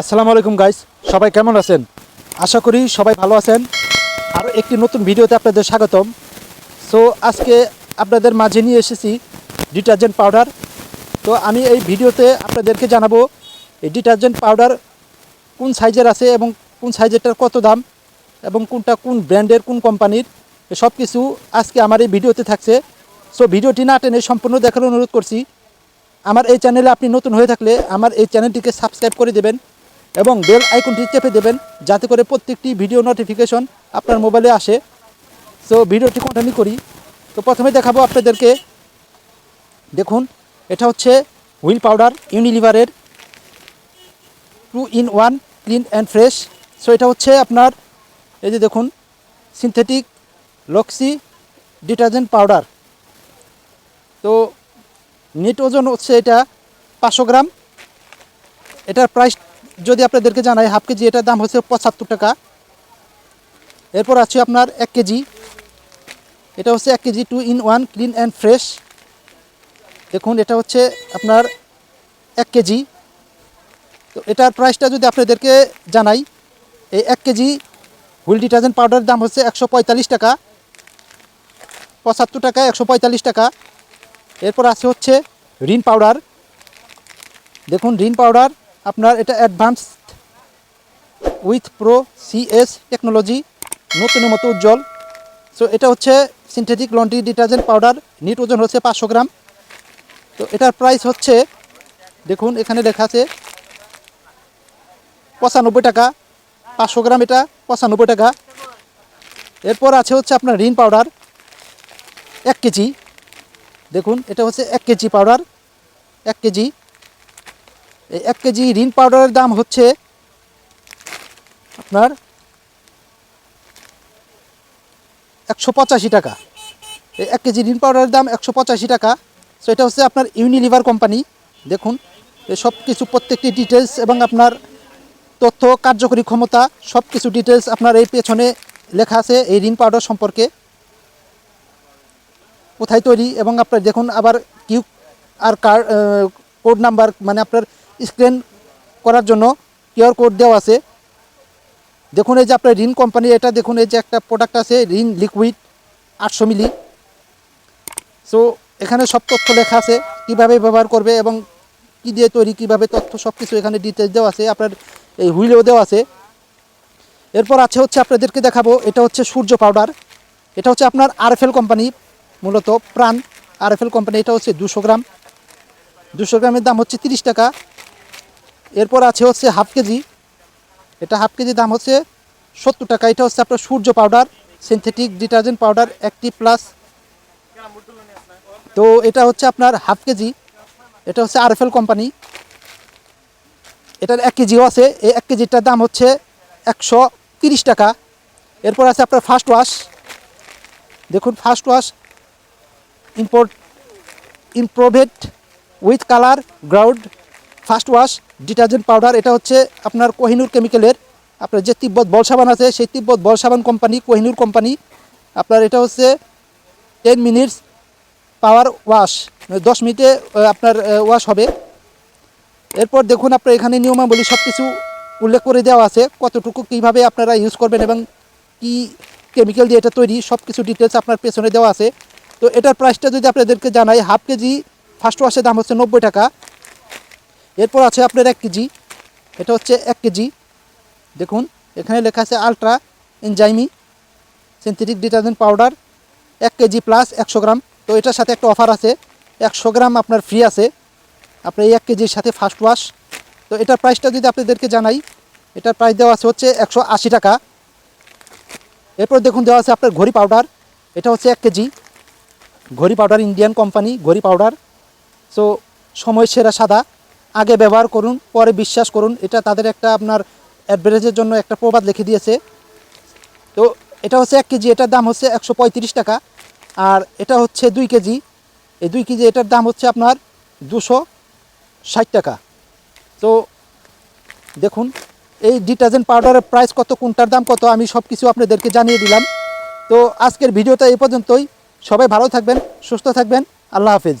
আসসালামু আলাইকুম গাইস সবাই কেমন আছেন? আশা করি সবাই ভালো আছেন। আর একটি নতুন ভিডিওতে আপনাদের স্বাগতম। সো আজকে আপনাদের মাঝে নিয়ে এসেছি ডিটারজেন্ট পাউডার। তো আমি এই ভিডিওতে আপনাদেরকে জানাব, এই ডিটারজেন্ট পাউডার কোন সাইজের আছে এবং কোন সাইজেরটার কত দাম এবং কোনটা কোন ব্র্যান্ডের, কোন কোম্পানির সব কিছু আজকে আমার এই ভিডিওতে থাকছে। সো ভিডিওটি না টেনে সম্পূর্ণ দেখার অনুরোধ করছি। আমার এই চ্যানেলে আপনি নতুন হয়ে থাকলে আমার এই চ্যানেলটিকে সাবস্ক্রাইব করে দেবেন। এবং বেল আইকনটি চেপে দেবেন যাতে করে প্রত্যেকটি ভিডিও নোটিফিকেশন আপনার মোবাইলে আসে। সো ভিডিওটি কন্টিনিউ করি। তো প্রথমে দেখাবো আপনাদেরকে। দেখুন, এটা হচ্ছে wheel powder ইউনিলিভারের two in one clean and fresh so এটা হচ্ছে আপনার, এই যে দেখুন সিনথেটিক লক্সি ডিটারজেন্ট পাউডার তো নেট ওজন হচ্ছে এটা পাঁচশো গ্রাম। এটার প্রাইস যদি আপনাদেরকে জানাই, হাফ কেজি, এটার দাম হচ্ছে পঁচাত্তর টাকা। এরপর আছে আপনার এক কেজি। এটা হচ্ছে এক K G two in one clean and fresh. দেখুন, এটা হচ্ছে আপনার এক কেজি। তো এটার প্রাইসটা যদি আপনাদেরকে জানাই, এই এক কেজি হুইল ডিটারজেন্ট পাউডারের দাম হচ্ছে একশো পঁয়তাল্লিশ টাকা। পঁচাত্তর টাকা, একশো পঁয়তাল্লিশ টাকা। এরপর আছে হচ্ছে রিন পাউডার। দেখুন, রিন পাউডার আপনার এটা advance with pro CS technology নতুনের মতো উজ্জ্বল। সো এটা হচ্ছে synthetic laundry detergent powder net ওজন হচ্ছে পাঁচশো গ্রাম। তো, এটার প্রাইস হচ্ছে, দেখুন, এখানে লেখা আছে, পঁচানব্বই টাকা, পাঁচশো গ্রাম এটা, পঁচানব্বই টাকা। এরপর আছে হচ্ছে আপনার রিন পাউডার এক কেজি। দেখুন, এটা হচ্ছে এক কেজি পাউডার এক কেজি। এই এক কেজি রিন পাউডারের দাম হচ্ছে আপনার একশো পঁচাশি টাকা। এই এক কেজি রিন পাউডারের দাম একশো পঁচাশি টাকা। সো এটা হচ্ছে আপনার ইউনিলিভার কোম্পানি। দেখুন সব কিছু প্রত্যেকটি ডিটেলস এবং আপনার তথ্য, কার্যকরী ক্ষমতা সব কিছু ডিটেলস আপনার এই পেছনে লেখা আছে এই রিন পাউডার সম্পর্কে। কোথায় তৈরি এবং আপনার দেখুন, আবার কিউ আর কার কোড নাম্বার মানে আপনার স্ক্যান করার জন্য কিউআর কোড দেওয়া আছে। দেখুন এই যে আপনার রিন কোম্পানি এটা দেখুন এই যে একটা প্রোডাক্ট আছে রিন লিকুইড আটশো মিলি। সো এখানে সব তথ্য লেখা আছে, কীভাবে ব্যবহার করবে এবং কী দিয়ে তৈরি, কীভাবে তথ্য সব কিছু এখানে ডিটেলস দেওয়া আছে, আপনার এই হুইলেও দেওয়া আছে। এরপর আছে হচ্ছে আপনাদেরকে দেখাবো, এটা হচ্ছে সূর্য পাউডার এটা হচ্ছে আপনার আরএফএল কোম্পানি মূলত প্রাণ আরএফএল কোম্পানি এটা হচ্ছে দুশো গ্রাম। দুশো গ্রামের দাম হচ্ছে তিরিশ টাকা। এরপর আছে হচ্ছে হাফ কেজি। এটা হাফ কেজি দাম হচ্ছে সত্তর টাকা। এটা হচ্ছে আপনার Surya powder synthetic detergent powder একটি প্লাস তো এটা হচ্ছে আপনার হাফ কেজি। এটা হচ্ছে আরএফএল কোম্পানি এটার এক কেজিও আছে। এই এক কেজিটার দাম হচ্ছে একশো তিরিশ টাকা। এরপর আছে আপনার ফার্স্ট ওয়াশ দেখুন first wash import improved with colour ground first wash, detergent powder, এটা হচ্ছে আপনার কোহিনুর কেমিক্যালের, আপনার যে তিব্বত বল সাবান আছে, সেই তিব্বত বল সাবান কোম্পানি, কোহিনুর কোম্পানি, আপনার এটা হচ্ছে টেন মিনিটস পাওয়ার ওয়াশ দশ মিনিটে আপনার ওয়াশ হবে। এরপর দেখুন আপনার এখানে নিয়মাবলী সব কিছু উল্লেখ করে দেওয়া আছে, কতটুকু কীভাবে আপনারা ইউজ করবেন এবং কি কেমিক্যাল দিয়ে এটা তৈরি সব কিছু ডিটেলস আপনার পেছনে দেওয়া আছে। তো এটার প্রাইসটা যদি আপনাদেরকে জানাই হাফ কেজি ফার্স্ট ওয়াশের দাম হচ্ছে নব্বই টাকা। এরপর আছে আপনার এক কেজি। এটা হচ্ছে এক কেজি। দেখুন, এখানে লেখা আছে ultra enzyme synthetic detergent powder এক কেজি প্লাস একশো গ্রাম। তো এটার সাথে একটা অফার আছে। একশো গ্রাম আপনার ফ্রি আছে। আপনার এই এক কেজির সাথে ফার্স্ট ওয়াশ তো এটার প্রাইসটা যদি আপনাদেরকে জানাই, এটার প্রাইস দেওয়া আছে হচ্ছে একশো আশি টাকা। এরপর দেখুন, দেওয়া আছে আপনার ঘড়ি পাউডার এটা হচ্ছে এক KG. Ghadi powder Indian company Ghadi powder so সময় সেরা সাদা। আগে ব্যবহার করুন, পরে বিশ্বাস করুন। এটা তাদের একটা আপনার অ্যাডভারেজের জন্য একটা প্রবাদ লিখে দিয়েছে। তো এটা হচ্ছে এক কেজি, এটার দাম হচ্ছে একশো পঁয়ত্রিশ টাকা। আর এটা হচ্ছে দুই কেজি। এই দুই কেজি, এটার দাম হচ্ছে আপনার দুশো ষাট টাকা। তো দেখুন, এই ডিটারজেন্ট পাউডারের প্রাইস কত, কোনটার দাম কত, আমি সব কিছু আপনাদেরকে জানিয়ে দিলাম। তো আজকের ভিডিওটা এই পর্যন্তই। সবাই ভালো থাকবেন, সুস্থ থাকবেন। আল্লাহ হাফিজ।